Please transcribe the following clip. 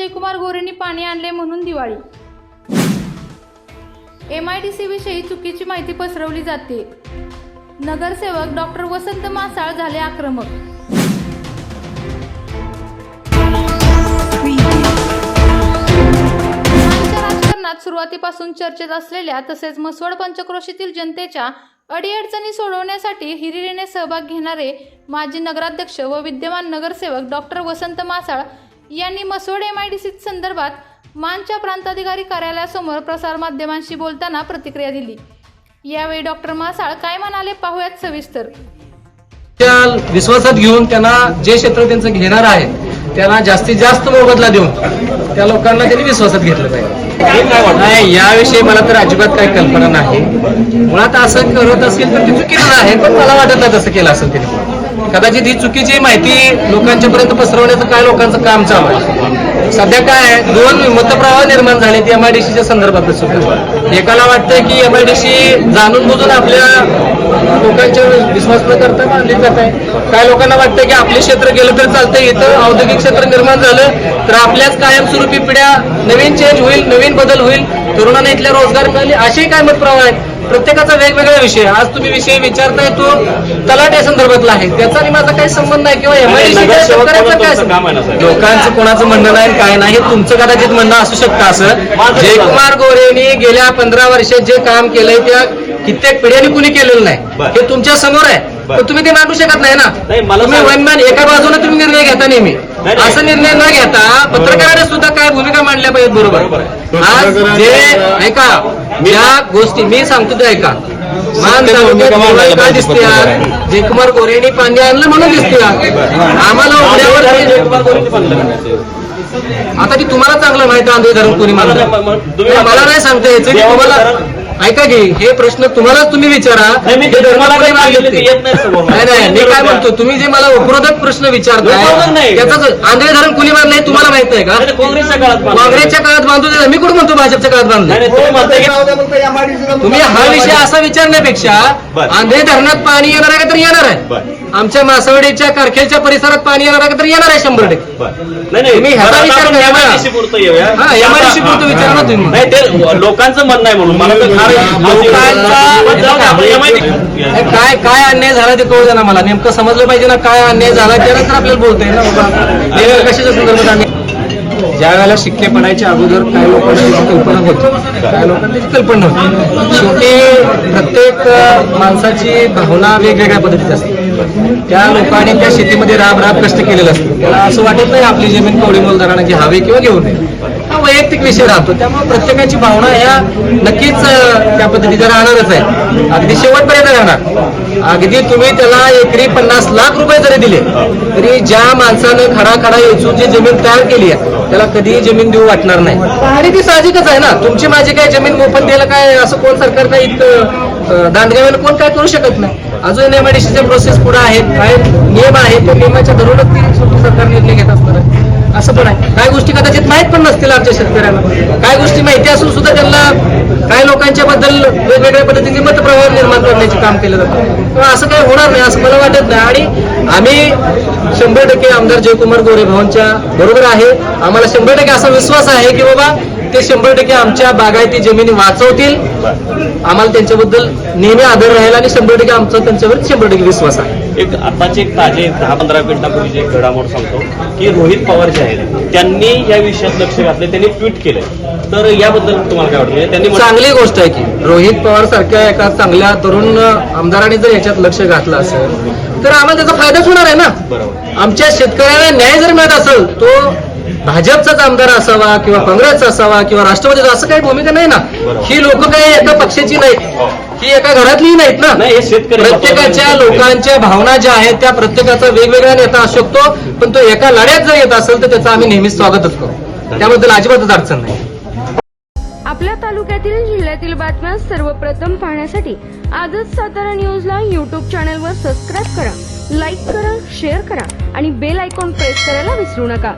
जयकुमार गोरेंनी पाणी आणले म्हणून Diwali. M I D C विषयी चुकीची माहिती पसरवली जाते. नगरसेवक डॉक्टर वसंत मासाळ झाले आक्रमक. सुरुवातीपासून चर्चेत असलेल्या तसेच मसवड पंचक्रोशीतील जनतेच्या अडीअडचणी सोडवण्यासाठी हिरिरीने सहभाग घेणारे माजी नगराध्यक्ष व विद्यमान नगरसेवक डॉक्टर वसंत मासाळ यांनी Masod M I D C संदर्भात मानच्या प्रांताधिकारी कार्यालयासमोर प्रसारमाध्यमांशी बोलताना प्रतिक्रिया दिली. यावेळी डॉक्टर मासाळ काय म्हणाले पाहूयात सविस्तर. त्या विश्वासात घेऊन त्यांना जे क्षेत्र त्यांचं घेणार आहे त्यांना जास्तीत जास्त मोबदला देऊन त्या लोकांना त्यांनी विश्वासात घेतलं पाहिजे. नाही याविषयी मला तर अजिबात काही कल्पना नाही. मुळात असं करत असेल तर ते चुकीचं आहे पण मला वाटत नाही तसं केलं असेल त्यांनी. कदाचित ही चुकीची माहिती लोकांच्या पर्यंत पसरवण्याचं काय लोकांचं काम चालू आहे? सध्या काय आहे, दोन मतप्रवाह निर्माण झाले ते एमआयडीसीच्या संदर्भात सुद्धा. एकाला वाटतंय की एमआयडीसी जाणून बुजून आपल्या लोकांच्या विश्वास न करता मानली जात आहे. काय लोकांना वाटतं की आपले क्षेत्र गेलं तर चालतंय. इथं औद्योगिक क्षेत्र निर्माण झालं तर आपल्याच कायमस्वरूपी पिढ्या नवीन चेंज होईल नवीन बदल होईल. तरुणांना इथल्या रोजगार मिळेल असे काय मतप्रवाह आहेत प्रत्येकाचा वेगवेगळा विषय. आज तुम्ही विषय विचारताय तो तलाट्या संदर्भातला आहे त्याचा आणि माझा काही संबंध नाही किंवा? लोकांचं कोणाचं म्हणणं नाही काय नाही हे तुमचं कदाचित म्हणणं असू शकतं असं जयकुमार गोरेंनी गेल्या पंधरा वर्षात जे काम केलंय त्या कित्येक पिढ्यांनी कुणी केलेलं नाही. हे तुमच्यासमोर आहे. पण तुम्ही ते मांडू शकत नाही ना मला तुम्ही. वनमॅन एका बाजूने तुम्ही निर्णय घेता नेहमी नाही, नाही. असं निर्णय न घेता पत्रकाराने सुद्धा काय भूमिका मांडल्या पाहिजेत बरोबर. आज जे ऐका ज्या गोष्टी मी सांगतो ते ऐका मान तालुक्यात का दिसते. जयकुमार गोरेंनी पाणी आणलं म्हणून दिसते. आम्हाला उघड्यावर का? आता ती तुम्हाला चांगलं माहिती धरण कोणी मला मला नाही सांगता यायचं की तुम्हाला ऐका की हे प्रश्न तुम्हालाच तुम्ही विचारा नाही, मी हे ते काही ते. येत नाही समोर. नाही नाही मी काय म्हणतो तुम्ही जे मला उपरोधक प्रश्न विचारताय उपरोधक नाही. त्याचाच आंध्रे धरण कुणी बांधलं हे तुम्हाला माहीत आहे का नाही, ते काँग्रेसच्या काळात. काँग्रेसच्या काळात बांधतो ते मी कुठं म्हणतो भाजपच्या काळात नाही, बांधलं नाही, तुम्ही म्हणताय की- तुम्ही हा विषय असा विचारण्यापेक्षा बरं. आंध्रे धरणात पाणी येणार आहे का तर येणार आहे बरं. आमच्या मासवडीच्या कारखेलच्या परिसरात पाणी येणार आहे का तर येणार आहे शंभर टक्के बरं. नाही नाही तुम्ही ह्याचा आता विचार आपण करा ना. MIDC पुरतं येऊया हा, MIDC पुरतं विचारा ना तुम्ही. नाही ते लोकांचं म्हणणं आहे म्हणून मला तर फार काय काय अन्याय झाला ते कळू ना मला. नेमकं समजलं पाहिजे ना काय अन्याय झाला त्यानंतर आपल्याला बोलता येईल ना बाबा. कशाच्या संदर्भात आम्ही ज्या वेळेला शिक्के पडायच्या अगोदर काही लोकांना त्याची कल्पना होती काही लोकांना त्याची कल्पना नव्हती शेवटी प्रत्येक माणसाची भावना वेगवेगळ्या पद्धतीची असते. त्या लोकांनी त्या शेतीमध्ये राब राब कष्ट केलेलं असतं त्याला असं वाटत नाही आपली जमीन कवडी मोलदारांना घ्यावी किंवा घेऊ नये. हा वैयक्तिक विषय राहतो. त्यामुळे प्रत्येकाची भावना ह्या नक्कीच त्या पद्धतीचं राहणारच आहे. अगदी शेवटपर्यंत राहणार. अगदी तुम्ही त्याला एकरी पन्नास लाख रुपये जरी दिले तरी ज्या माणसानं खडा खडा येचून जी जमीन तयार केली आहे त्याला कधीही जमीन देऊ वाटणार नाही. आणि ती साहजिकच आहे ना? तुमची माझी काय जमीन मोफत द्यायला काय असं कोण सरकार काय इतकं दांडगाव्याला कोण काय करू शकत नाही? अजून एमआयडीसीच्या प्रोसेस पुढे आहेत काय नियम आहेत त्या नियमाच्या धरूनच ती सरकार निर्णय घेत असं पण आहे. काही गोष्टी कदाचित माहीत पण नसतील आमच्या शेतकऱ्यांना. काही गोष्टी माहिती असून सुद्धा त्यांना काही लोकांच्या बद्दल वेगवेगळ्या पद्धतीने मतप्रवाह निर्माण करण्याचे काम केलं जातं. असं काही होणार नाही असं मला वाटत नाही. आणि आम्ही शंभर टक्के आमदार जयकुमार गोरे भावांच्या बरोबर आहे. आम्हाला शंभर टक्के असा विश्वास आहे की बाबा ते शंभर टक्के आमच्या बागायती जमिनी वाचवतील. आम्हाला त्यांच्याबद्दल नेहमी आदर राहील आणि शंभर टक्के आमचा त्यांच्यावर शंभर टक्के विश्वास आहे. एक आताचे एक ताजे दहा पंधरा मिनिटापूर्वी एक घडामोड सांगतो की रोहित पवार जे आहेत त्यांनी या विषयात लक्ष घातले त्यांनी ट्विट केलंय. तर याबद्दल तुम्हाला काय वाटतं? त्यांनी चांगली गोष्ट आहे की रोहित पवार सारख्या एका चांगल्या तरुण आमदाराने जर याच्यात लक्ष घातलं असेल तर आम्हाला त्याचा फायदाच होणार आहे ना. बरोबर. आमच्या शेतकऱ्याला न्याय जर मिळत असेल तो भाजपचाच आमदार असावा किंवा काँग्रेसचा असावा किंवा राष्ट्रवादीचा असं काही भूमिका नाही ना. ही लोक काही एका पक्षाची नाहीत. ही एका घरातलीही नाहीत ना. हे प्रत्येकाच्या लोकांच्या भावना ज्या आहेत त्या प्रत्येकाचा वेगवेगळा नेता असू शकतो पण तो एका लढ्यात जर येत असेल तर त्याचं आम्ही नेहमीच स्वागतच करू. त्याबद्दल अजिबातच अडचण नाही. आपल्या तालुक्यातील जिल्ह्यातील बातम्या सर्वप्रथम पाहण्यासाठी आजच सातारा न्यूजला यूट्यूब चॅनलवर सबस्क्राईब करा लाईक करा शेअर करा आणि बेल आयकॉन प्रेस करायला विसरू नका.